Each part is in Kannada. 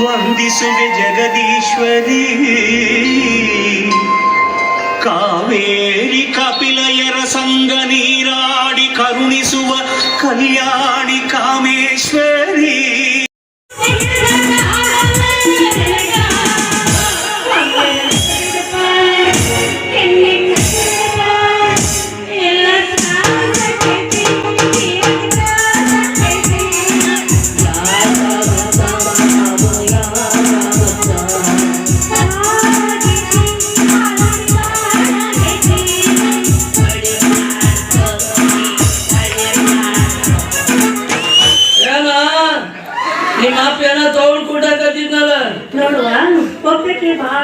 ವಂದಿಸುವೆ ಜಗದೀಶ್ವರಿ ಕಾವೇರಿ ಕಪಿಲಯರ ಸಂಗ ನೀರಾಡಿ ಕರುಣಿಸುವ ಕಲ್ಯಾಣಿ ಕಾಮೇಶ್ವರಿ ಅಪ್ಪ ಏನ ತಗೊಂಡ್ ಕೂಡಕತ್ತಿದ್ನಲ್ಲ ನೋಡುವ ಒಬ್ಬಕ್ಕೆ ಬಹಳ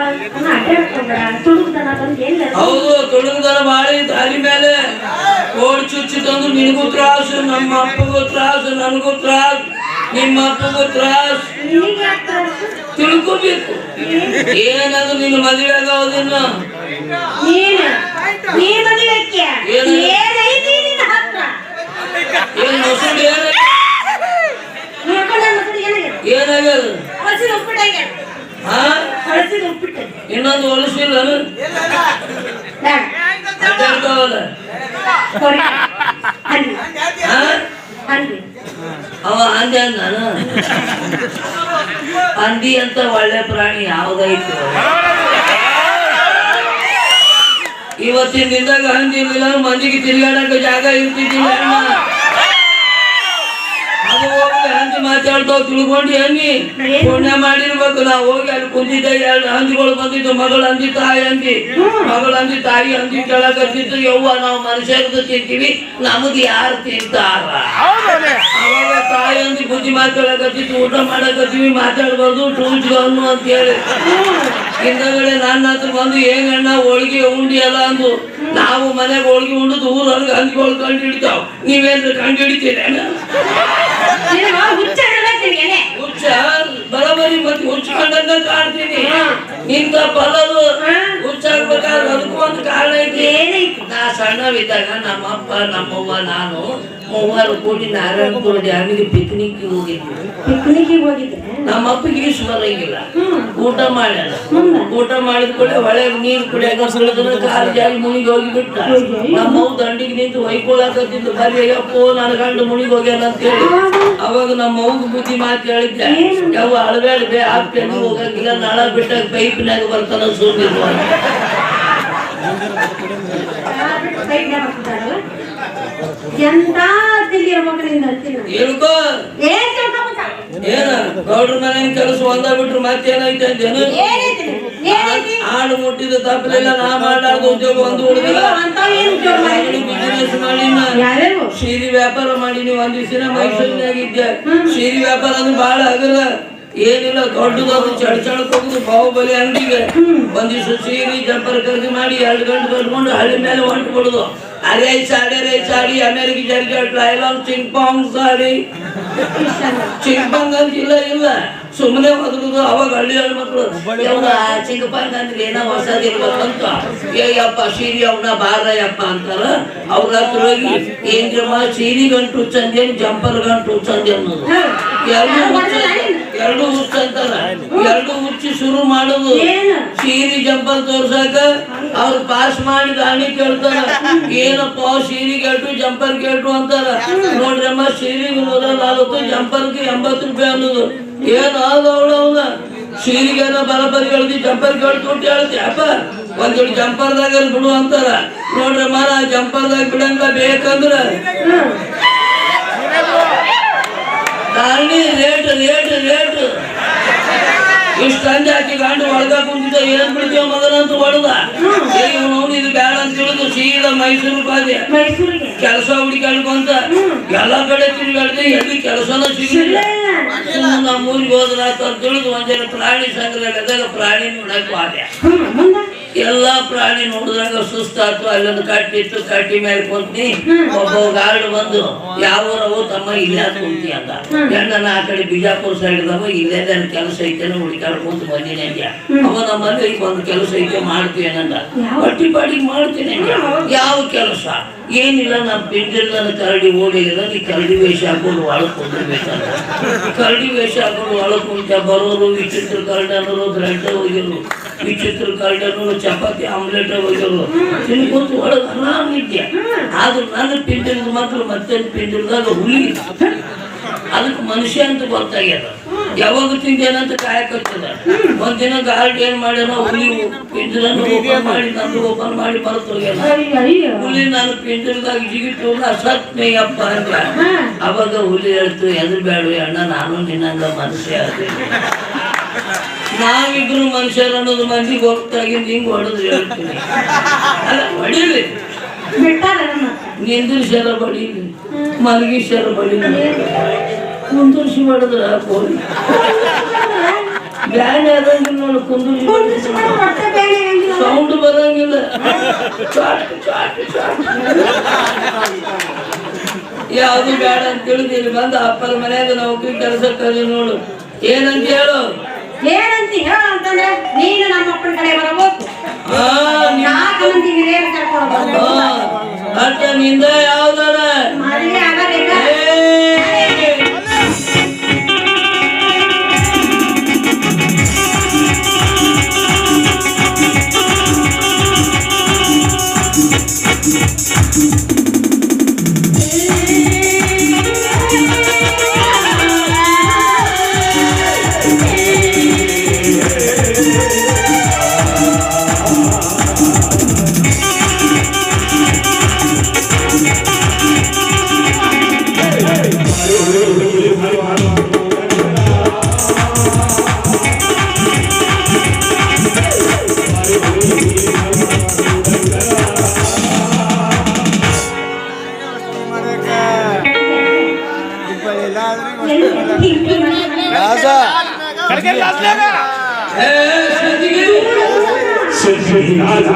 ಅಡ್ಡಾಡ್ಕೊಂಡ್ರ ತುಡುಕ್ತನ ಬಂದು ಎಲ್ಲ ಹೌದು ತುಳುಗದರ ಬಾಳಿ ದಾರಿ ಮೇಲೆ ಕೋಡ್ ಚುಚ್ಚಿ ತಂದು ನಿನಗೂ ತ್ರಾಸು ನಮ್ಮ ಅಪ್ಪಗೂ ತ್ರಾಸು ನನಗೂ ತ್ರಾಸು ನಿಮ್ಮ ಅಪ್ಪಗೂ ತ್ರಾಸು. ತಿಳ್ಕೊಬೇಕು ಏನದು ನಿನ್ನ ಮದುವೆ ಆಗೋದಿಲ್ಲ ಏನ್ ಮೊಸರು ಏನ ಉಪ್ಪಿಟ್ಟು ಇನ್ನೊಂದು ಹೊಲಸಿಲ್ಲ. ಅವ ಅಂದೆ ನಾನು. ಹಂದಿ ಅಂತ ಒಳ್ಳೆ ಪ್ರಾಣಿ ಯಾವ್ದಾಯ್ತು ಇವತ್ತಿನ ದಿನದಾಗ ಹಂದಿ ಇರ್ಲಿಲ್ಲ ಮಂದಿಗೆ ತಿರ್ಗಾಡಕ ಜಾಗ ಇರ್ತಿದ್ದಿಲ್ಲ ಅದು ಹಂದಿ ಮಾತಾಡ್ತಾವ್ ತಿಳ್ಕೊಂಡು ಅನ್ನಿ ಪುಣ್ಯ ಮಾಡಿರ್ಬೇಕು. ನಾವು ಹೋಗಿ ಅಲ್ಲಿ ಕುಂತಿದ್ದ ಎರಡು ಹಂದಿಗಳು ಬಂದಿದ್ದು ಮಗಳು ಅಂದಿ ತಾಯಿ ಅಂದಿ. ಮಗಳು ಅಂದಿ ತಾಯಿ ಅಂದಿ ಕೆಳಗತ್ತಿದ್ದು ಯವ್ವ ನಾವು ಮನುಷ್ಯರದ್ದು ತಿಂತೀವಿ. ನಮಗೆ ಯಾರು ತಿಂತಾರ? ಅವಾಗ ತಾಯಿ ಅಂದಿ ಬುದ್ಧಿ ಮಾತಾಡಕತ್ತಿತ್ತು ಊಟ ಮಾಡಕತ್ತೀವಿ ಮಾತಾಡ್ಬಾರ್ದು ಟೂಚ್ಗನ್ನು ಅಂತ ಹೇಳಿ. ಹಿಂದಗಡೆ ನನ್ನ ಹತ್ರ ಬಂದು ಏನ್ ಹೋಳಿಗೆ ಉಂಡಿ ಅಲ್ಲ ಅಂದು. ನಾವು ಮನೆಗೆ ಹೋಳಿಗೆ ಉಂಡು ಊರೊಳಗೆ ಹಂದಿಗಳು ಕಂಡು ಹಿಡಿತಾವ್. ನೀವೇನ್ರಿ ಕಂಡು ಹಿಡಿತೀರೇನ? ನಿನಗೆ ಬರೋಬರಿ ಮತ್ತೆ ಹುಚ್ಕೊಂಡಂಗ ಕಾಣ್ತೀನಿ. ನಿಂತ ಬಲದು ಹುಚ್ಚಾಗ್ಬೇಕಾದ್ರೆ ಅದಕ್ಕೂ ಒಂದು ಕಾರಣ ಐತಿ. ನಾ ಸಣ್ಣವಿದ್ದಾಗ ನಮ್ಮಪ್ಪ ನಮ್ಮವ್ವ ನಾನು ಮೂವರು ಕೂಡಿ ನಾರಾಯಣಪುರ ಡ್ಯಾಮಿಗೆ ಪಿಕ್ನಿಕ್ ಹೋಗಿದ್ವಿ. ಪಿಕ್ನಿಕ್ ಹೋಗಿದ್ರೆ? ನಮ್ಮಪ್ಪ ಅಪ್ಪಗೆ ಈಸ್ ಬರಂಗಿಲ್ಲ ಊಟ ಮಾಡ್ಯಾನ. ಊಟ ಮಾಡಿದ ಕೂಡ ಹೊಳೆ ನೀರು ಕುಡಿಯಾಕ ಸುಳಿದ್ರೆ ಕಾಲು ಜಾರಿ ಮುನಿಗೆ ಹೋಗಿ. ಬಿಟ್ಟ ನಮ್ಮವ್ ದಂಡಿಗೆ ನಿಂತು ಹೊಯ್ಕೊಳಕತ್ತಿದ್ದು ಬರೀ ಅಯ್ಯಪ್ಪೋ ನನ್ನ ಗಂಡು ಮುನಿಗೆ ಹೋಗ್ಯಾನ ಅಂತ ಹೇಳಿ. ಅವಾಗ ನಮ್ಮ ಅವ್ಗ ಬುದ್ಧಿ ಮಾತು ಹೇಳಿದ್ದೆ. ಯಾವ ಅಳಬೇಡ ಬೇ ಆಗ್ತೇನೆ ಹೋಗಂಗಿಲ್ಲ ನಾಳ ಬಿಟ್ಟಾಗ ಪೈಪ್ನಾಗ ಬರ್ತಾನ ಸೂರ್ಯ. ಎಂತ ಏನ್? ಗೌಡ್ರ ಮನೆ ಕೆಲಸ ಒಂದ ಬಿಟ್ರು ಮತ್ತೇನೈತೆ ಅಂತೇನು ಏನೈತಿ ಏನೈತಿ ಆಡು ಮುಟ್ಟಿದ ತಪ್ಪಲಿಲ್ಲ ನಾ ಮಾಡಾರ್ದು ಉದ್ಯೋಗ ಒಂದು? ಬಿಸಿನೆಸ್ ಮಾಡಿನ ಸೀರೆ ವ್ಯಾಪಾರ ಮಾಡಿನಿ ಒಂದ್ ದಿವಸ ಮೈಸೂರಿನಾಗಿದ್ದೆ ಸೀರಿ ವ್ಯಾಪಾರ ಅಂದ್ರೆ ಬಹಳ ಹಗರ ಏನಿಲ್ಲ ದೊಡ್ಡದಾದ ಚಳ ಚಳಕ್ ಹೋಗುದು ಬಾಹುಬಲಿ ಅಂಗಡಿಗೆ ಒಂದಿಷ್ಟು ಸೀರಿ ಜಂಪರ್ ಖರೀದಿ ಮಾಡಿ ಎರಡು ಗಂಟೆ ಕಟ್ಕೊಂಡು ಹಳ್ಳಿ ಮೇಲೆ ಹೊಂಟು ಬಿಡುದು ಅರೆ ಸಾಡಿ ಅರೆ ಸಾಡಿ ಅಮೇರಿಕ ಚಿಂಪಾಂಗ್ ಸಾಡಿ ಚಿಂಪಾಂಗ್ ಅಂತ ಇಲ್ಲ ಇಲ್ಲ. ಸುಮ್ಮನೆ ಒದಗುದು ಅವಾಗ ಹಳ್ಳಿ ಹಳ್ಳಿ ಮಕ್ಕಳು ಚಿಂಗಪಾಂಗ್ ಅಂದ್ರೆ ಏನೋ ಹೊಸದಿರ್ಬೇಕಂತ. ಏ ಯಪ್ಪ ಸೀರಿ ಅವನ ಬಾರಯ್ಯಪ್ಪ ಅಂತಾರ. ಅವ್ರ ಹತ್ರ ಹೋಗಿ ಏನ್ರಮ್ಮ ಸೀರಿ ಗಂಟು ಚಂದೇನು ಜಂಪರ್ ಗಂಟು ಚಂದೆ ಅನ್ನೋದು. ಎರಡು ಹುಚ್ಚ ಎರಡು ಹುಚ್ಚ ಅಂತಾರ ಎರಡು ಹುಚ್ಚಿ ಶುರು ಮಾಡುದು. ಏನು? ಸೀರಿ ಜಂಪರ್ ತೋರ್ಸಾಕ ಅವ್ರು ಪಾಸ್ ಮಾಡಿ ದಾಣಿ ಕೇಳ್ತಾರ. ಏನಪ್ಪ ಸೀರೆ ಕೇಳ್ತು ಜಂಪರ್ ಕೇಳ್ತು ಅಂತಾರ. ನೋಡ್ರಮ್ಮ ಸೀರಿಗೆ ನೂರ ನಲ್ವತ್ತು ಜಂಪರ್ಗೆ ಎಂಬತ್ತು ರೂಪಾಯಿ ಅನ್ನೋದು. ಏನು ಆದ ಅವಳ ಸೀರೆಗೇನ ಬರಬರಿ ಹೇಳ್ದಿ ಜಂಪರ್ ಕೇಳ್ತು ಅಂತ ಹೇಳ್ತಿ ಅಪ್ಪ ಒಂದ್ ಜೋಡಿ ಜಂಪರ್ದಾಗ ಬಿಡು ಅಂತಾರ. ನೋಡ್ರಮ್ಮ ನಾ ಜಂಪರ್ದಾಗ ಬಿಡಂಗ ಬೇಕಂದ್ರ ದಾಣಿ ರೇಟ್ ರೇಟ್ ರೇಟ್ ಇಷ್ಟು ಅಂಜಿ ಹಾಕಿ ಗಂಡು ಒಳಗ ಕುಂತಿದ್ದ ಏನ್ ಬಿಡ್ತೀವ ಮಗನ ಅಂತ ಹೊಡೆದ ಇವನು ಇದು ಬೇಡ ಅಂತ ತಿಳಿದು ಸೀದಾ ಮೈಸೂರು ಹೋದೆ ಮೈಸೂರಿಗೆ ಕೆಲಸ ಹುಡುಕಾಡ್ಕೊಂತ ಎಲ್ಲ ಕಡೆ ತಿರುಗಾಡ್ದೆ ಎಲ್ಲಿ ಕೆಲಸನ ಸಿಗಲಿಲ್ಲ ಸುಮ್ಮನೆ ನಮ್ಮ ಊರಿಗೆ ಹೋದ್ರ ಆತ ಅಂತ ತಿಳಿದು ಒಂದ್ ಜನ ಪ್ರಾಣಿ ಸಂಗ್ರಹಾಲಯದಾಗ ಪ್ರಾಣಿ ನೋಡಕ್ ಹೋದೆ ಹ್ಮ್ ಮುಂದ ಎಲ್ಲಾ ಪ್ರಾಣಿ ನೋಡಿದಾಗ ಸುಸ್ತಾತು ಅಲ್ಲೊಂದು ಕಟ್ಟಿ ಇತ್ತು ಕಟ್ಟಿ ಮೇಲೆ ಕುಂತೀನಿ ಒಬ್ಬ ಗಾರ್ಡ್ ಬಂದು ಯಾವ ಅವು ತಮ್ಮ ಇಲ್ಲೇ ಕುಂತಿ ಅಂತ ಹೆಣ್ಣನ ಆ ಕಡೆ ಬಿಜಾಪುರ ಸೈಡ್ ಇಲ್ಲೇ ಕೆಲಸ ಐತೆ ಹುಡುಕಾಡ್ಕೊಂತ ಬಂದಿನಿ ಅಂದ್ಯ. ಅವ ನಮ್ಮಲ್ಲಿ ಒಂದು ಕೆಲಸ ಐತೆ ಮಾಡ್ತೀವಿ ಏನಂದ ಪಟ್ಟಿ ಪಾಡಿ ಮಾಡ್ತೀನಿ. ಯಾವ ಕೆಲಸ? ಏನಿಲ್ಲ ನಮ್ಮ ನನ್ನ ಕರಡಿ ಓಡಿಲ್ಲ ನೀ ಕರಡಿ ವೇಷ ಹಾಕೊಂಡು ಒಳಗೆ ಕುಂದಿರ್ಬೇಕಂತ ಕರಡಿ ವೇಷ ಹಾಕೊಂಡು ಒಳಗೆ ಕುಂತ ಬರೋರು ವಿಚಿತ್ರ ಕರಡನರು ಬ್ರೆಡ್ ಹೋಗಿರು ವಿಚಿತ್ರ ಕರಡನರು ಚಪಾತಿ ಆಮ್ಲೆಟ್ ಹೋಗಿರು ತಿನ್ಕೊಂತ ಒಳಗೆ ನಿತ್ಯ ಆದ್ರೆ ನನ್ನ ಪಿಂಡಿಲ್ದು ಮಾತ್ರ ಮತ್ತೆ ಪಿಂಜಲ್ದಾಗ ಹುಲಿ. ಅದಕ್ಕೆ ಮನುಷ್ಯ ಅಂತ ಗೊತ್ತಾಗ್ಯದ. ಯಾವಾಗ ತಿಂದೇನಂತ ಕಾಯಕತ್ತದ. ಒಂದಿನ ಗಾರ್ಡ್ ಏನ್ ಮಾಡ್ಯಾನ ಹುಲಿ ಪಿಂಜರನ್ನು ಓಪನ್ ಮಾಡಿ ನಂದು ಓಪನ್ ಮಾಡಿ ಬರತ್ ಹೋಗ್ಯಾನ. ಹುಲಿ ನಾನು ಪಿಂಜರದಾಗ ಜಿಗಿಟ್ಟು ಸತ್ನೇಯಪ್ಪ ಅಂತ ಅವಾಗ ಹುಲಿ ಹೇಳ್ತು ಎದ್ರ ಬೇಡ ಅಣ್ಣ ನಾನು ನಿನ್ನಂಗ ಮನುಷ್ಯ ಅದೇ ನಾವಿಬ್ರು ಮನುಷ್ಯರು ಅನ್ನೋದು ಮಂದಿಗೆ ಹೋಗ್ತಾಗಿಂದ ಹಿಂಗ್ ಹೊಡೆದು ಹೇಳ್ತೀನಿ. ಅಲ್ಲ ಹೊಡೀಲಿ ಬಡಿ. ಬಡೀಲಿ ಮಲಗಿಸ್ಯಾರ ಬಡೀಲಿ ಕುಂದರ್ಸಿ ಹೊಡೆದ್ರ ಕೋಳಿ ಬ್ಯಾನ್ ಆದಂಗಿಲ್ಲ ನೋಡಿ ಕುಂದೂರ್ಸಿ ಸೌಂಡ್ ಬರಂಗಿಲ್ಲ. ಯಾವುದು ಬೇಡ ಅಂತ ತಿಳಿದಿಲ್ಲ ಬಂದ ಅಪ್ಪರ ಮನೆಯಾಗ ನೌಕರಿ ಕೆಲಸ ಕಲಿ ನೋಡು. ಏನಂತ ಹೇಳು? ಏನಂತ? ಹೇಳ ಅಂತಂದ್ರೆ ನೀನು ನಮ್ಮ ಅಪ್ಪನ ಕಡೆ ಬರಬೇಕು. ನಾಲ್ಕು ಮಂದಿ ಹಿರಿಯರು ಕರ್ಕೊಂಡು ಮದುವೆ రాజా కడిగే రాజలేగా ఏ సజ్జిగి సజ్జిగి రాజా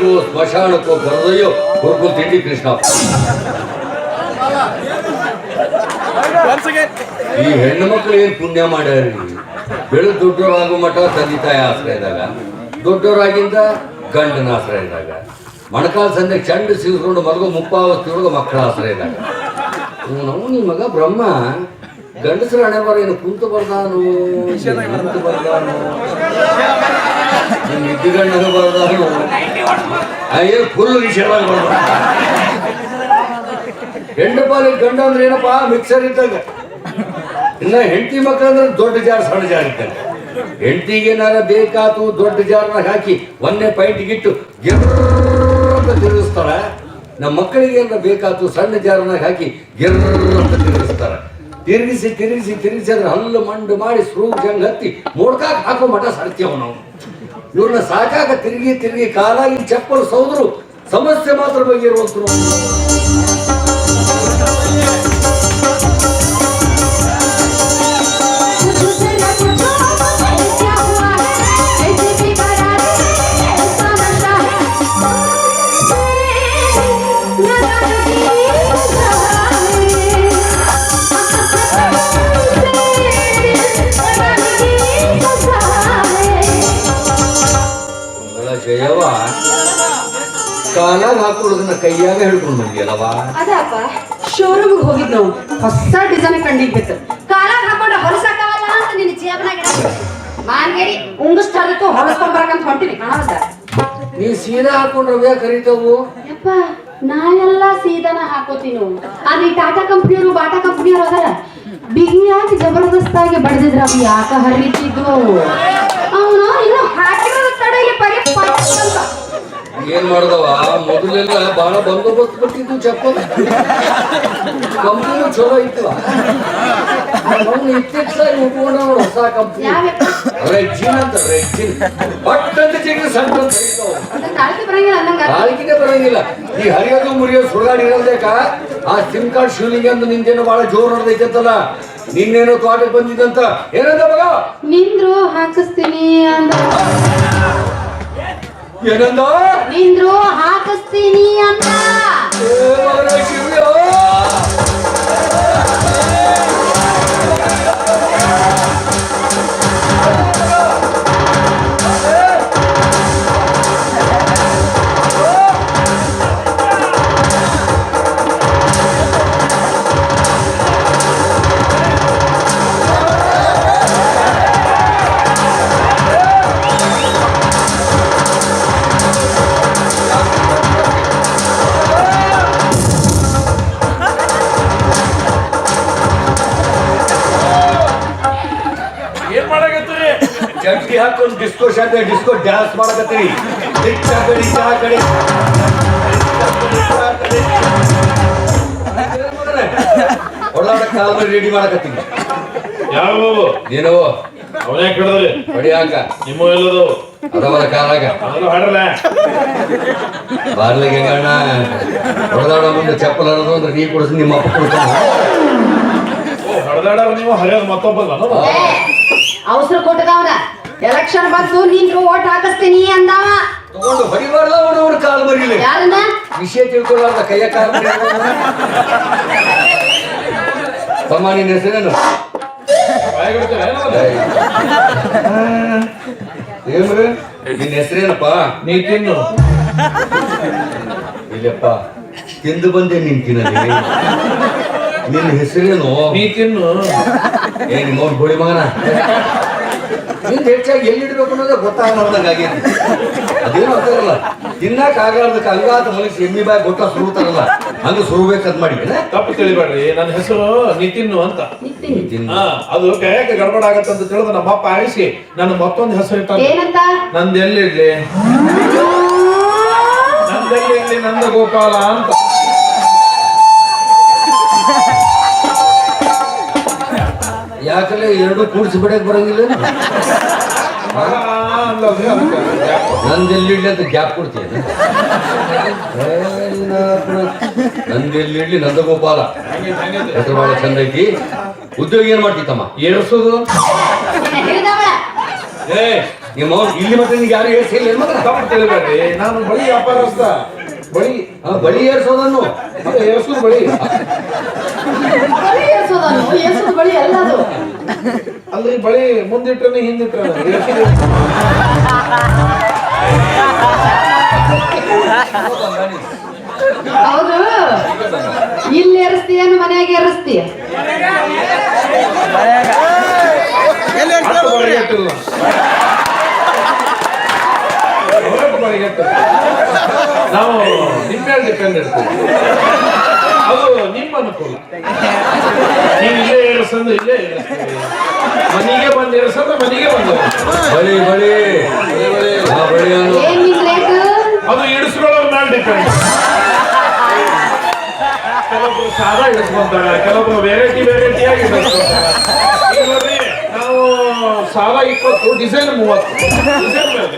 ಬಾರಿಗೋ ಸ್ಮಶಾನಕ್ಕೂ ಕರೆದೊಯ್ಯೋ ಹುರ್ಕು ತಿಂಡಿ ಕೃಷ್ಣ. ಈ ಹೆಣ್ಣು ಮಕ್ಕಳು ಏನ್ ಪುಣ್ಯ ಮಾಡ್ಯಾರಿ? ಬೆಳೆದು ದೊಡ್ಡವರಾಗೋ ಮಠ ತಂದೆ ತಾಯಿ ಆಶ್ರಯ ಇದ್ದಾಗ ದೊಡ್ಡವರಾಗಿಂದ ಗಂಡನ ಆಶ್ರಯ ಇದ್ದಾಗ, ಮಣಕಾಲ ಸಂಜೆ ಚಂಡ ಸಿಗಿಸ್ಕೊಂಡು ಮಲಗೋ ಮುಪ್ಪಾವಸ್ಥೆಯೊಳಗೆ ಮಕ್ಕಳ ಆಶ್ರಯ ಇದ್ದಾಗ. ನಾವು ನಿಮ್ಮ ಮಗ ಬ್ರಹ್ಮ. ಗಂಡಸರ ಹಣೆ ಬರ ಏನು ಕುಂತು ಬರ್ದಾನು ಕುಂತು ಬರ್ದಾನು. ನಿದ್ದೆ ಗಂಡನ ಬರ್ದಾನು. ಅಯ್ಯೋ ಫುಲ್ ವಿಷಯವಾಗಿ ಬರ್ದ ಹೆಣ್ಣು ಪಾಲಿಗೆ ಗಂಡ ಅಂದ್ರೆ ಏನಪ್ಪಾ? ಮಿಕ್ಸರ್ ಇದ್ದಾಗ. ಇನ್ನ ಹೆಂಡತಿ ಮಕ್ಕಳಂದ್ರೆ ದೊಡ್ಡ ಜಾರ್ ಸಣ್ಣ ಜಾರ್ ಇದ್ದಾಗ. ಹೆಂಡತಿಗೇನಾರ ಬೇಕಾತು ದೊಡ್ಡ ಜಾರ್ನಾಗ ಹಾಕಿ ಒಂದೇ ಪೈಂಟ್ಗಿಟ್ಟು ಗೆರ್ರ ಅಂತ ತಿರುಗಿಸ್ತಾರ. ನಮ್ಮ ಮಕ್ಕಳಿಗೆ ಏನಾರ ಬೇಕಾತು ಸಣ್ಣ ಜಾರ್ನಾಗ ಹಾಕಿ ಗೆರ್ರ ಅಂತ ತಿರುಗಿಸ್ತಾರ. ತಿರುಗಿಸಿ ತಿರುಗಿಸಿ ತಿರುಗಿಸಿ ಅದ್ರ ಹಲ್ಲು ಮಂಡು ಮಾಡಿ ಸ್ಕ್ರೂ ಜಂಗ್ ಹತ್ತಿ ಮೋಡ್ಕಾಕ್ ಹಾಕೋ ಮಠ ಸಡ್ತೀವ ನಾವು ಇವ್ರನ್ನ ಸಾಕಾಗ ತಿರುಗಿ ತಿರುಗಿ ಕಾಲಾಗಿ ಚಪ್ಪಲು ಸೌದ್ರು ಸಮಸ್ಯೆ ಮಾತ್ರ ಬಗ್ಗೆ ಕುಸುಸಲ ಕಾಲಾಗ ಹಾಕೊಳ್ಳೋದನ್ನ ಕೈಯಾಗ ಹಿಡ್ಕೊಂಡು ಬಂದಿಯಲ್ಲವ ಅದಪ್ಪ ಶೋರೂಮ್ಗೆ ಹೋಗಿದ್ ನಾವು. ಹೊಸ ಡಿಸೈನ್ ಕಂಡಿದ್ಬಿಟ್ಟು ಕಾಲಾಗ ಹಾಕೊಂಡ್ರೆ ಹೊರಸಾಕವಲ್ಲ ಅಂತ ನಿನ್ನ ಜೇಬನಾಗ ಮಾನ್ಗೇರಿ ಉಂಗಿಸ್ತಾರತ್ತು ಬರಕ ಬರಕಂತ ಹೊಂಟಿನಿ ಕಾಣದ ನೀ ಸೀದಾ ಹಾಕೊಂಡ್ರೆ ಕರಿತಾವು? ಯಪ್ಪ ಎಲ್ಲಾ ಸೀದಾನ ಹಾಕೋತೀನಿ ಆದ್ರೆ ಈ ಟಾಟಾ ಕಂಪ್ನಿಯವರು ಬಾಟಾ ಕಂಪ್ನಿಯವರು ಅದರ. ಬಿಗಿಯಾಗಿ ಜಬರ್ದಸ್ತಾಗಿ ಬಡ್ದಿದ್ರ ಅವು ಯಾಕ ಹರಿತಿದ್ವು? ಅವನು ಇನ್ನು ಹಾಕಿರೋದ ತಡೆಯಲ್ಲಿ ಪರಿ. ಏನ್ ಮಾಡ್ದವ? ಮೊದಲೆಲ್ಲ ಬಹಳ ಬಂದೋಬಸ್ತ್ ಬರ್ತಿದ್ವು ಚಪ್ಪಲ್. ಕಂಪ್ನಿನೂ ಚಲೋ ಇತ್ತು ಅವ್ನು ಇತ್ತಿತ್ತಾಗಿ ಉಟ್ಕೊಂಡ ಹೊಸ ಕಂಪ್ನಿ? ರೆಜ್ಜಿನ್ ಅಂತ ರೆಜ್ಜಿನ್ ಬಟ್ ಅಂತ ಚಿಕ್ಕ ಸಣ್ಣ ಅಂತ ಕರೀತಾವು. ಬರಂಗಿಲ್ಲ ಈ ಹರಿಯೋದು ಮುರಿಯೋ ಸುಳ್ಗಾಡಿ ಇರಲ್ದೇಕ ಆ ಸಿಮ್ ಕಾರ್ಡ್ ಶಿವಲಿಂಗ ಅಂತ ನಿಂದೇನೋ ಬಹಳ ಜೋರ್ ನೋಡ್ದೈತಲ್ಲ ನಿನ್ನೇನೋ ತೋಟಕ್ಕೆ ಬಂದಿದ್ದಂತ. ಏನಂತ ಮಗ ನಿಂದ್ರು ಹಾಕಿಸ್ತೀನಿ ಅಂದ. ಏನಂದ ನಿಂದ್ರು ಹಾಕಿಸ್ತೀನಿ ಅಂತ ಶಿವ್ಯೋ. ಹಾಕೊಂಡು ಡಿಸ್ಕೋ ಶಾಂತ ಡಿಸ್ಕೋ ಡ್ಯಾನ್ಸ್ ಮಾಡಕತ್ತೀರಿ ದಿಕ್ಕ ಕಡೆ ಚಾ ಕಡೆ ಹೊಳ್ಳಾಡ ಕಾಲದಲ್ಲಿ ರೆಡಿ ಮಾಡಕತ್ತೀನಿ ಯಾವ ಏನೋ ಅವನೇ ಕೆಡದ್ರಿ? ಹೊಡಿಯಾಕ. ನಿಮ್ಮ ಎಲ್ಲದು? ಅದವರ ಕಾಲಾಗ. ಅದನ್ನು ಹಾಡಲ್ಲ ಬಾರ್ಲಿಗೆ ಗಣ್ಣ ಹೊಡೆದಾಡ ಮುಂದೆ ಚಪ್ಪಲ್ ಹಾಡೋದು ಅಂದ್ರೆ ನೀ ಕೊಡಿಸಿ ನಿಮ್ಮ ಅಪ್ಪ ಕೊಡ್ತಾನ ಓ ಹಡದಾಡ ನೀವು ಹರಿಯೋದು ಮತ್ತೊಬ್ಬ ಅವಸರ ಕೊಟ್ಟದವನ. ಎಲೆಕ್ಷನ್ ಬಂತು ನೀನ್ ಓಟ್ ಹಾಕಿಸ್ತೀನಿ ಅಂದಾವ. ತಗೊಂಡು ಹೊಡಿಬಾರ್ದ ಅವನವ್ರ ಕಾಲ್ ಬರೀಲಿ ಯಾರನ್ನ? ವಿಷಯ ತಿಳ್ಕೊಳ್ಳಾರ್ದ ಕೈಯ ಕಾಲ್ ತಮ್ಮ ನಿನ್ನ ಹೆಸರೇನು ಏನ್ರಿ ನಿನ್ನ ಹೆಸರೇನಪ್ಪ? ನೀ ತಿನ್ನು. ಇಲ್ಲಪ್ಪ ತಿಂದು ಬಂದೆ ನಿನ್ ತಿನ್ನಲಿ ನಿನ್ನ ಹೆಸರೇನು? ನೀ ತಿನ್ನು. ಏ ನಿಮ್ಮ ಗೋಳಿ ಮಗನ? ನಿಂದ ಹೆಚ್ಚಾಗಿ ಎಲ್ಲಿಡ್ಬೇಕು ಅನ್ನೋದೇ ನೋಡ್ದಂಗ ಆಗೈತಿ ಅದೇನು ಅಂತಾರಲ್ಲ ತಿನ್ನಕ್ ಆಗಲಾರ್ದಕ್ಕೆ ಹಂಗಾತ ಮನುಷ್ಯ ಎಮ್ಮಿ ಬಾಯಿ ಗೊತ್ತ ಸುರುತ್ತಾರಲ್ಲ ಹಂಗ ಸುರುಬೇಕಂತ ಮಾಡಿ ತಪ್ಪು ತಿಳಿಬೇಡ್ರಿ. ನನ್ನ ಹೆಸರು ನಿತಿನ್ನು ಅಂತ. ನಿತಿನ್ ಹಾ ಅದು ಕೈಯಾಗ ಗಡಬಡ ಆಗತ್ತೆ ಅಂತ ತಿಳಿದು ನಮ್ಮ ಅಪ್ಪ ಆಯಿಸಿ ನನ್ನ ಮತ್ತೊಂದು ಹೆಸರು ಇಟ್ಟ ಏನಂತ? ನಂದು ಎಲ್ಲಿಡ್ಲಿ ನಂದೆಲ್ಲಿಡ್ಲಿ ನಂದ ಗೋಪಾಲ ಅಂತ. ಯಾಕಲೇ ಎರಡು ಕೂಡಿಸಿ ಬಿಡಕ್ ಬರಂಗಿಲ್ಲ ಯಾಕೋ. ನಂದೆಲ್ಲಿಡ್ಲಿ ಅಂತ ಗ್ಯಾಪ್ ಕೊಡ್ತೀನಿ ನಂದೆಲ್ಲಿಡ್ಲಿ ನಂದಗೋಪಾಲ ಹಂಗೈತೆ, ಹಂಗೈತೆ. ಹೆಸರು ಬಹಳ ಚಂದ ಐತಿ ಉದ್ಯೋಗ ಏನ್ ಮಾಡ್ತಿತ್ತಮ್ಮ ಏರ್ಸೋದು ಏ ನಿಮ್ಮ ಇಲ್ಲಿ ಮತ್ತೆ ನಿಮ್ಗೆ ಯಾರು ಏರ್ಸಿಲ್ಲ ಏನ್ ಮಾತ್ರ ನಾನು ಬಳಿ ವ್ಯಾಪಾರಸ್ಥ. ಬಳಿ ಆ, ಬಳಿ ಏರ್ಸೋದನ್ನು. ಅದೇ ಏರ್ಸೋದು ಬಳಿ. ಬಳಿ ಏರ್ಸೋದನ್ನು ಏರ್ಸೋದು ಬಳಿ ಎಲ್ಲದು. ಅಲ್ಲಿ ಬಳಿ ಮುಂದಿಟ್ರನೆ ಹಿಂದಿಟ್ರೆ ಹೌದು. ಇಲ್ಲಿ ಏರಿಸ್ತೀಯನು ಮನ್ಯಾಗ ಏರಿಸ್ತೀಯ? ನಾವು ನಿಮ್ಮ ಮೇಲೆ ಡಿಪೆಂಡ್ ಇರ್ತೀವಿ. ಅದು ನಿಮ್ಮ ಅನುಕೂಲ. ನೀವು ಇಲ್ಲೇ ಏರಿಸಂದ್ರೆ ಇಲ್ಲೇ ಏರಿಸ್ತೀವಿ ಮನೆಗೆ ಬಂದು ಏರಿಸಂದ್ರೆ ಮನೆಗೆ ಬಂದು ಬಳಿ ಬಳಿ. ಬಳಿ ಅದು ಇಡಿಸ್ಕೊಳ್ಳೋರ ಮೇಲೆ ಡಿಪೆಂಡ್ ಕೆಲವೊಬ್ರು ಸಾದಾ ಇಡಿಸ್ಕೊಂತಾರೆ ಕೆಲವೊಬ್ರು ವೆರೈಟಿ ವೆರೈಟಿ ಆಗಿ ಇಡಿಸ್ಕೊಂತಾರೆ ನಾವು ಸಾಲ ಇಪ್ಪತ್ತು ಡಿಸೈನ್ ಮೂವತ್ತು. ಡಿಸೈನ್ ಮೇಲೆ.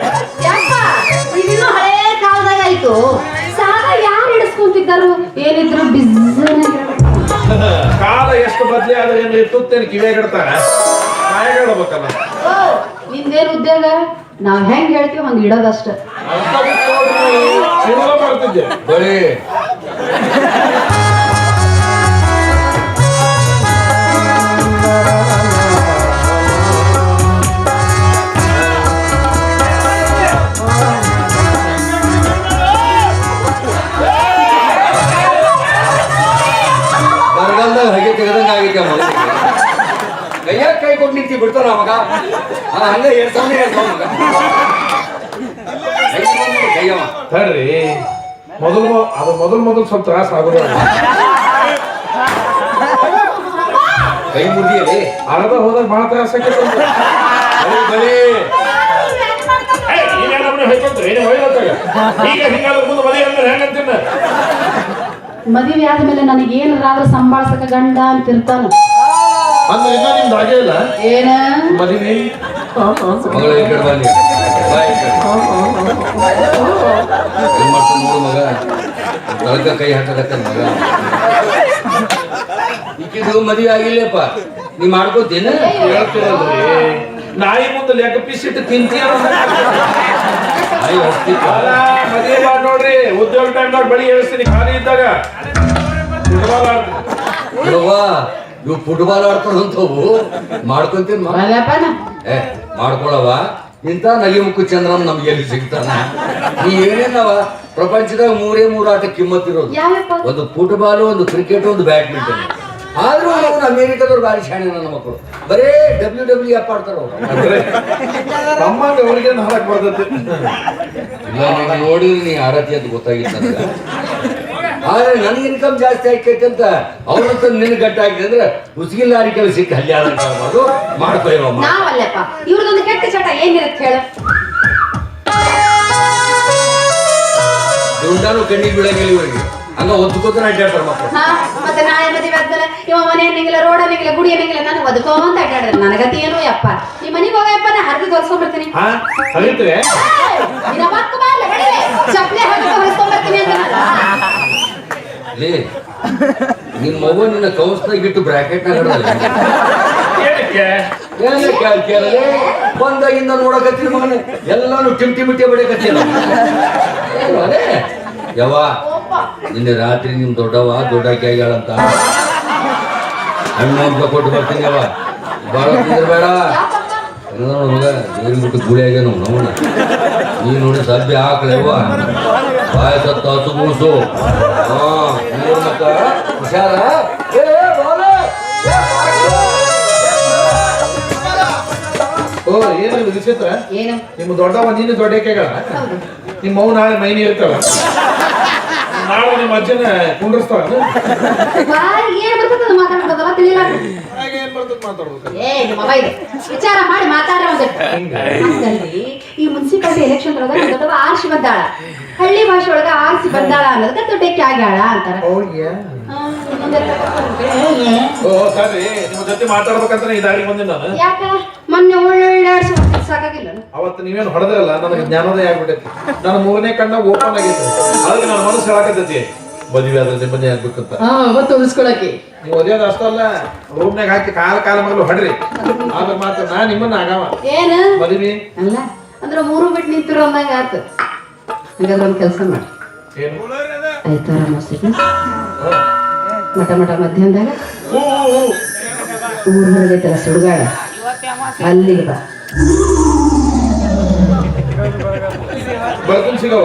ಯಾಕ ಹಳೆ ಕಾಲದಾಗ ಆಯ್ತು. ಸಾಲ ಯಾರು ಹಿಡಿಸ್ಕೊಂತಿದ್ದಾರು? ಏನಿದ್ರು ಡಿಸೈನ್ ಕಾಲ ಎಷ್ಟು ಬದ್ಲಿ ಆದ್ರೆ ಏನು ತುತ್ತೇನು ಕಿವಿಯಾಗ ಇಡ್ತಾರೆ ಕಾಯಿಗಾಡ್ಬೇಕಲ್ಲ ಓ ನಿಂದೇನ್ ಉದ್ಯೋಗ? ನಾವ್ ಹೆಂಗ್ ಹೇಳ್ತೀವಿ ಹಂಗ ಇಡೋದಷ್ಟ. ಸಿನಿಮಾ ಮಾಡ್ತಿದ್ದೆ. ಬಳಿ ಹೆಂಡತಿ ಬಿಡ್ತಾನ ಮಗ? ಆ, ಹಂಗ ಹೇಳ್ತಾನೆ ಹೇಳ್ತಾವ ಮಗ. ಕೈಯವ. ತಡ್ರಿ. ಮೊದಲು ಅದು ಮೊದಲು ಮೊದಲು ಸ್ವಲ್ಪ ತ್ರಾಸ ಆಗೋದು ಕೈ ಮುಗಿಯಲಿ ಅರ್ಧ ಹೋದಾಗ ಬಹಳ ತ್ರಾಸ ಮದುವೆ ಆದ್ಮೇಲೆ ನನಗೇನಾದ್ರೂ ಸಂಭಾಳ್ಸಕ ಗಂಡ ಅಂತ ಇರ್ತಾನ ಅಂದ್ರೆ ಇನ್ನ ನಿಮ್ದು ಹಾಗೆ ಇಲ್ಲ? ಏನ? ಮದುವೆ? ಮಗಳ ಈ ಕಡೆ ಬನ್ನಿ ಬಾ ಈ ಕಡೆ. ಏನ್ ಮಾಡ್ತಾನ ನೋಡು ಮಗ. ತಳಕ ಕೈ ಹಾಕಕತ್ತ ಮಗ. ಈಕಿದು ಮದುವೆ ಆಗಿಲ್ಲಪ್ಪ. ನೀ ಮಾಡ್ಕೋತೇನ ಹೇಳ್ತೀರಲ್ರಿ ನಾಯಿ ಮುಂದೆ ಲೆಕ್ಕ ಇಟ್ಟು ತಿಂತೀಯ? ಅಯ್ಯ ಹೊಸ್ತಿತ್ತು. ಮದುವೆ ಮಾಡಿ ನೋಡ್ರಿ. ಉದ್ಯೋಗ ಟೈಮ್ನಾಗ ಬಳಿ ಹೇಳ್ತೀನಿ ಖಾಲಿ ಇದ್ದಾಗ. ಯವ್ವ ಇವು ಫುಟ್ಬಾಲ್ ಆಡ್ತಾರಂತವು ಮಾಡ್ಕೊಂತೀನಿ ಏ ಮಾಡ್ಕೊಳವ ಇಂಥ ನಲಿ ಮುಕ್ಕು ಚಂದ್ರನ್ ನಮ್ಗೆ ಎಲ್ಲಿ ಸಿಗ್ತಾನ? ನೀ ಏನೇನವ? ಪ್ರಪಂಚದಾಗ ಮೂರೇ ಮೂರು ಆಟ ಕಿಮ್ಮತ್ತಿರೋದು. ಒಂದು ಫುಟ್ಬಾಲ್ ಒಂದು ಕ್ರಿಕೆಟ್ ಒಂದು ಬ್ಯಾಡ್ಮಿಂಟನ್. ಆದ್ರೂ ಅವ್ನು ಅಮೇರಿಕದವ್ರು ಭಾರಿ ಶಾಣೆ ನನ್ನ ಮಕ್ಕಳು. ಬರೇ ಡಬ್ಲ್ಯೂ ಡಬ್ಲ್ಯೂ ಎಫ್ ಆಡ್ತಾರ ಅವ್ರು. ನೋಡಿದ್ರೆ ನೀ ಆರತಿ ಅಂತ ಗೊತ್ತಾಗಿತ್ತು ನನಗೆ. ಆದ್ರೆ ನನ್ ಇನ್ಕಮ್ ಜಾಸ್ತಿ ಆಗ್ತೈತೆ ಅಂತ ಅವ್ರಂತ ನಿನ್ನ ಗಟ್ಟ ಆಗಿದೆ ಅಂದ್ರೆ ಉಸ್ಗಿಲ್ ಲಾರಿ ಕೆಲಸ ಸಿಕ್ಕ ಹಲ್ಲಿ ಆಗ್ಬಾರ್ದು ಮಾಡ್ಕೊಯ್ಯವ ನಾವಲ್ಲಪ್ಪ. ಇವ್ರದೊಂದು ಕೆಟ್ಟ ಚಟ ಏನಿರುತ್ತೆ ಹೇಳ? ದುಂಡಾನು ಕಣ್ಣಿಗೆ ಬೀಳಂಗಿಲ್ಲ ಇವರಿಗೆ. ಹಂಗ ಒದ್ಕೋತಾನೆ ಅಡ್ಡಾಡ್ತಾರ ಮಕ್ಕಳು ಮತ್ತೆ ನಾಳೆ ಮದುವೆ ಆದ್ಮೇಲೆ? ಇವ ಮನೆ ಅನ್ನಂಗಿಲ್ಲ ರೋಡ್ ಅನ್ನಂಗಿಲ್ಲ ಗುಡಿ ಅನ್ನಂಗಿಲ್ಲ ಒದ್ಕೋ ಅಂತ ಅಡ್ಡಾಡ್ರಿ ನನಗತಿ ಏನು ಯಪ್ಪ? ಈ ಮನೆಗೆ ಹೋಗಪ್ಪ ನಾ ಹರಿದು ತೋರ್ಸ್ಕೊಂಡ್ಬರ್ತೀನಿ ಹಾ ಹರಿತ್ರೆ ನಿನ್ನ ಮಕ್ಕ ಬಾರ್ಲೆ, ಬಡಿಲೆ. ಚಪ್ಲಿ ಹಾಕಿ ಹೊರಿಸ್ಕೊಂಡ್ಬರ್ತೀನಿ ಅಂತ ನಾನು. ಲೇ ನಿಮ್ಮ ಮಗ ನಿನ್ನ ಕೌನ್ಸ್ನಾಗ ಇಟ್ಟು ಬ್ರಾಕೆಟ್ ಬಂದಾಗಿಂದ ನೋಡಕತ್ತೀನಿ ಮಗನೇ. ಎಲ್ಲಾನು ಟಿಮ್ ಟಿಮಿಟೆ ಬಡಿಯಕತ್ತೀರ ಅದೇ ಯವ್ವ ನಿನ್ನೆ ರಾತ್ರಿ ನಿಮ್ ದೊಡ್ಡವ ದೊಡ್ಡ ಕೈಗಳಂತ ಅಣ್ಣ ಅಂತ ಕೊಟ್ಟು ಬರ್ತೀನಿ ಯವ್ವ. ಬಾಳ ಬೇಡ. ಮಗ ನೀರು ಬಿಟ್ಟು ಗುಳಿ ಆಗ್ಯಾನ ನೋಡ ನೀ ನೋಡಿ ಸಭ್ಯ ಹಾಕ್ಲೇವ ಬಾಯ ಸತ್ತ ಹಸು ಗುಣಸು ಹಾ ನೀರು ಮತ್ತ? ಹುಷಾರ. ಓ ಏನಿಲ್ಲ ವಿಚಿತ್ರ? ಏನು? ನಿಮ್ಮ ದೊಡ್ಡವ ನೀನು ದೊಡ್ಡ. ನಿಮ್ಮ ಅವು ನಾಳೆ ಮೈನಿ ಇರ್ತಾವ ನಾಳೆ ನಿಮ್ಮ ಅಜ್ಜನ ಕುಂಡ್ರಸ್ತಾವ ಬಾಯಿಗೆ ಏನ್ ಬರ್ತದ ಅದು ಮಾತಾಡ್ತದಲ್ಲ ತಿಳಿಲ್ಲ ಹಾಗೆ ಏನ್ ಬರ್ತದ ಮಾತಾಡ್ಬೇಕು. ಏ ನಿಮ್ಮ ಅವ್ವ ಇದೆ. ವಿಚಾರ ಮಾಡಿ ಮಾತಾಡ್ರ ಈ ಮುನ್ಸಿಪಾಲಿಟಿ ಎಲೆಕ್ಷನ್ ಒಳಗ ನಮ್ ದೊಡ್ಡವ ಆರ್ಸಿ ಬಂದಾಳ. ಹಳ್ಳಿ ಭಾಷೆ ಒಳಗ ಆರ್ಸಿ ಬಂದಾಳ ಅನ್ನೋದಕ್ಕೆ ದೊಡ್ಡಕ್ಕೆ ಆಗ್ಯಾಳ ಅಂತಾರ. ಓ ಸರಿ. ನಿಮ್ಮ ಜೊತೆ ಮಾತಾಡ್ಬೇಕಂತ ಈ ದಾರಿ ಬಂದೆ ಯಾಕ? ಮೊನ್ನೆ ಒಳ್ಳೊಳ್ಳೆ ಆಡ್ಸಿ ಹೋಗ್ತಿದ್ ಸಾಕಾಗಿಲ್ಲ. ಅವತ್ತು ನೀವೇನು ಹೊಡೆದ್ರಲ್ಲ ನನಗೆ ಜ್ಞಾನೋದಯ ಆಗ್ಬಿಟ್ಟೈತಿ. ನನ್ನ ಮೂರನೇ ಕಣ್ಣ ಓಪನ್ ಆಗೈತಿ ಅದಕ್ಕೆ ನನ್ನ ಮನಸ್ಸು ಹೇಳಕತ್ತೈತಿ ಮದುವೆ ಆದ್ರೆ ನಿಮ್ಮನೆ ಆಗ್ಬೇಕಂತ. ಹಾ ಅವತ್ತು ಉಳಿಸ್ಕೊಳಕ್ಕೆ. ನೀವು ಒದೇದು ಅಷ್ಟಲ್ಲ ರೂಮ್ನಾಗ ಹಾಕಿ ಕಾಲ ಕಾಲ ಮಗಳು ಹೊಡ್ರಿ. ಆದ್ರೆ ಮಾತ್ರ ನಾ ನಿಮ್ಮನ್ನ ಆಗಾವ. ಏನು? ಮದುವೆ? ಅಲ್ಲ ಅಂದ್ರೆ ಮೂರು ಬಿಟ್ಟು ನಿಂತಿರೋ ಅಂದಂಗ ಆತು. ಹಂಗಾದ್ರೆ ಒಂದು ಕೆಲಸ ಮಾಡಿ. ಏನು? ಆಯ್ತಾರ ಮಸ್ತಿ ಮಠ ಮಠ ಮಧ್ಯಾಹ್ನದಾಗ. ಊರ್ ಹೊರಗೈತಲ್ಲ ಸುಡುಗಾಡ ಅಲ್ಲಿಗೆ ಬಾ. ಬರ್ತೀನಿ ಸಿಗವ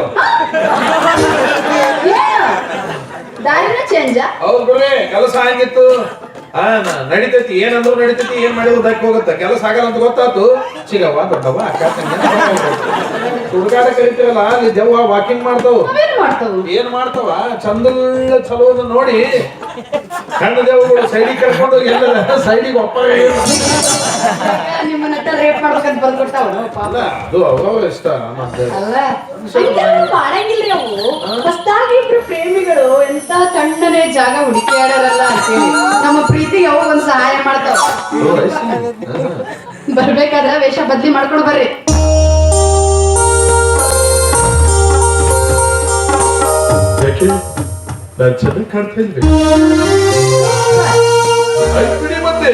ದಾರಿನ ಚೇಂಜ ಹೌದು ಬಿಡ್ರಿ ಕೆಲಸ ಆಗಿತ್ತು. ನ- ನಡಿತೈತಿ ಏನಂದ್ರು ನಡಿತೈತಿ ಏನ್ ಮಾಡಿದ್ರು ದಕ್ಕ ಹೋಗುತ್ತೆ. ಕೆಲಸ ಆಗಲ್ಲ ಅಂತ ಗೊತ್ತಾತು ಸಿಗವ ದೊಡ್ಡವ ಅಕ್ಕ ಸುಡುಗಾಡ ಕರಿತೀರಲ್ಲ ಅಲ್ಲಿ ದೆವ್ವ ವಾಕಿಂಗ್ ಮಾಡ್ತಾವ. ಏನ್ ಮಾಡ್ತಾವ? ಚಂದಲ್ಲ ಚಲೋದ ನೋಡಿ. ಕಣ್ಣು ದೇವಗಳು ಸೈಡಿ ಕರ್ಕೊಂಡು ಎಲ್ಲ ಸೈಡಿಗೆ ಒಪ್ಪ ಅದು ಅವ್ರವ್ರ ಇಷ್ಟ ಮಾಡಂಗಿಲ್ರಿ ಅವು. ಹೊಸ್ದಾಗಿ ಇಬ್ರು ಪ್ರೇಮಿಗಳು ಎಂತ ತಣ್ಣನೆ ಜಾಗ ಹುಡುಕಿಯಾಡರಲ್ಲ ಅಂತೇಳಿ. ನಮ್ಮ ಪ್ರೀತಿಗೆ ಅವು ಒಂದ್ ಸಹಾಯ ಮಾಡ್ತಾವ. ಬರ್ಬೇಕಾದ್ರೆ ವೇಷ ಬದ್ಲಿ ಮಾಡ್ಕೊಂಡು ಬರ್ರಿ. ಯಾಕೆ? ನಾನ್ ಚೆನ್ನಾಗಿ ಕಾಣ್ತಾ ಇದ್ವಿ ಮತ್ತೆ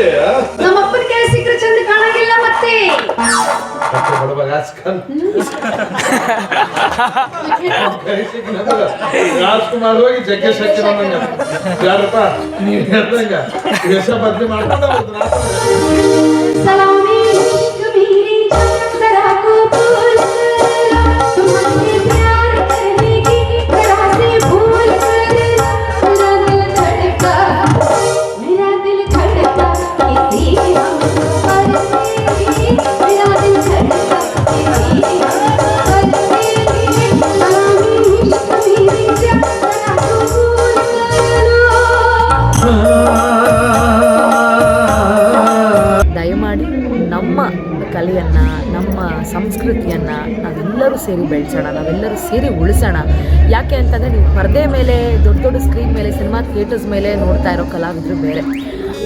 ಮತ್ತೆ ಬಡವ ರಾಜ್ಕುಮಾರ್. ಕೈ ಸಿಕ್ಕಿನಂದ್ರ ರಾಜ್ಕುಮಾರ್ ಹೋಗಿ ಜಗ್ಗೆ ಶಕ್ತಿ ಬಂದಂಗ ಯಾರಪ್ಪ ನೀವ್ ಹೇಳ್ದಂಗ ವೇಷ ಬದ್ಲಿ ಮಾಡ್ಕೊಂಡ ಥಿಯೇಟರ್ಸ್ ಮೇಲೆ ನೋಡ್ತಾ ಇರೋ ಕಲಾವಿದರು ಬೇರೆ.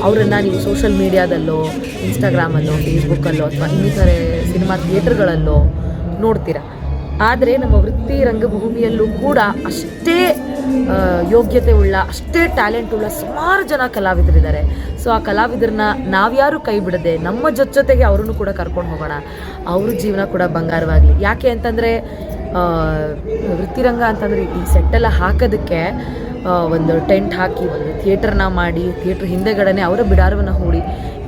ಅವರನ್ನು ನೀವು ಸೋಷಲ್ ಮೀಡಿಯಾದಲ್ಲೋ ಇನ್ಸ್ಟಾಗ್ರಾಮಲ್ಲೋ ಫೇಸ್ಬುಕ್ಕಲ್ಲೋ ಅಥವಾ ಇನ್ನಿತರೆ ಸಿನಿಮಾ ಥಿಯೇಟರ್ಗಳಲ್ಲೋ ನೋಡ್ತೀರ? ಆದರೆ ನಮ್ಮ ವೃತ್ತಿ ರಂಗಭೂಮಿಯಲ್ಲೂ ಕೂಡ ಅಷ್ಟೇ ಯೋಗ್ಯತೆ ಉಳ್ಳ, ಅಷ್ಟೇ ಟ್ಯಾಲೆಂಟ್ ಉಳ್ಳ ಸುಮಾರು ಜನ ಕಲಾವಿದರಿದ್ದಾರೆ. ಸೊ ಆ ಕಲಾವಿದರನ್ನ ನಾವ್ಯಾರು ಕೈ ಬಿಡದೆ ನಮ್ಮ ಜೊತೆ ಜೊತೆಗೆ ಅವರನ್ನು ಕೂಡ ಕರ್ಕೊಂಡು ಹೋಗೋಣ. ಅವ್ರ ಜೀವನ ಕೂಡ ಬಂಗಾರವಾಗಲಿ. ಯಾಕೆ ಅಂತಂದರೆ ವೃತ್ತಿರಂಗ ಅಂತಂದರೆ ಈ ಸೆಟ್ಟೆಲ್ಲ ಹಾಕೋದಕ್ಕೆ ಒಂದು ಟೆಂಟ್ ಹಾಕಿ, ಒಂದು ಥಿಯೇಟರ್ನ ಮಾಡಿ, ಥಿಯೇಟ್ರ್ ಹಿಂದೆಗಡೆನೆ ಅವರ ಬಿಡಾರವನ್ನು ಹೂಡಿ,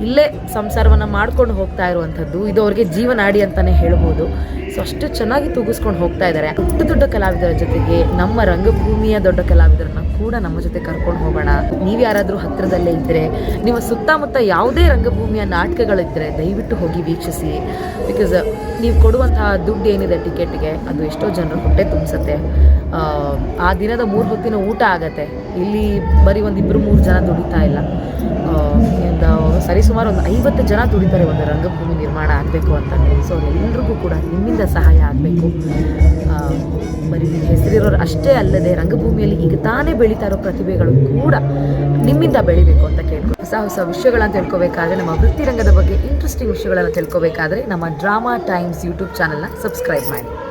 ಇಲ್ಲೇ ಸಂಸಾರವನ್ನು ಮಾಡ್ಕೊಂಡು ಹೋಗ್ತಾ ಇರುವಂಥದ್ದು, ಇದು ಅವ್ರಿಗೆ ಜೀವನಾಡಿ ಅಂತಲೇ ಹೇಳ್ಬೋದು. ಸೊ ಅಷ್ಟು ಚೆನ್ನಾಗಿ ತೂಗಿಸ್ಕೊಂಡು ಹೋಗ್ತಾ ಇದ್ದಾರೆ. ದೊಡ್ಡ ದೊಡ್ಡ ಕಲಾವಿದರ ಜೊತೆಗೆ ನಮ್ಮ ರಂಗಭೂಮಿಯ ದೊಡ್ಡ ಕಲಾವಿದರನ್ನ ಕೂಡ ನಮ್ಮ ಜೊತೆ ಕರ್ಕೊಂಡು ಹೋಗೋಣ. ನೀವು ಯಾರಾದರೂ ಹತ್ತಿರದಲ್ಲೇ ಇದ್ದರೆ ನಿಮ್ಮ ಸುತ್ತಮುತ್ತ ಯಾವುದೇ ರಂಗಭೂಮಿಯ ನಾಟಕಗಳಿದ್ದರೆ ದಯವಿಟ್ಟು ಹೋಗಿ ವೀಕ್ಷಿಸಿ. ಬಿಕಾಸ್ ನೀವು ಕೊಡುವಂತಹ ದುಡ್ಡು ಏನಿದೆ ಟಿಕೆಟ್ಗೆ, ಅದು ಎಷ್ಟೋ ಜನರು ಹೊಟ್ಟೆ ತುಂಬಿಸುತ್ತೆ. ಆ ದಿನದ ಮೂರು ಹೊತ್ತಿನ ಊಟ ಆಗತ್ತೆ. ಇಲ್ಲಿ ಬರೀ ಒಂದು ಇಬ್ಬರು ಮೂರು ಜನ ದುಡಿತಾ ಇಲ್ಲ. ಸರಿಸುಮಾರು ಒಂದು ಐವತ್ತು ಜನ ದುಡಿತಾರೆ ಒಂದು ರಂಗಭೂಮಿ ನಿರ್ಮಾಣ ಆಗಬೇಕು ಅಂತಂದರೆ ಸೊ ಎಲ್ಲರಿಗೂ ಕೂಡ ನಿಮ್ಮಿಂದ ಸಹಾಯ ಆಗಬೇಕು. ಬರೀ ಹೆಸರಿರೋರು ಅಷ್ಟೇ ಅಲ್ಲದೆ ರಂಗಭೂಮಿಯಲ್ಲಿ ಈಗ ತಾನೇ ಬೆಳೀತಾ ಇರೋ ಪ್ರತಿಭೆಗಳು ಕೂಡ ನಿಮ್ಮಿಂದ ಬೆಳಿಬೇಕು ಅಂತ ಕೇಳ್ಕೊ, ಹೊಸ ಹೊಸ ವಿಷಯಗಳನ್ನು ತಿಳ್ಕೊಬೇಕಾದ್ರೆ ನಮ್ಮ ವೃತ್ತಿ ರಂಗದ ಬಗ್ಗೆ ಇಂಟ್ರೆಸ್ಟಿಂಗ್ ವಿಷಯಗಳನ್ನು ತಿಳ್ಕೊಬೇಕಾದ್ರೆ ನಮ್ಮ ಡ್ರಾಮಾ ಟೈಮ್ಸ್ ಯೂಟ್ಯೂಬ್ ಚಾನಲ್ನ ಸಬ್ಸ್ಕ್ರೈಬ್ ಮಾಡಿ.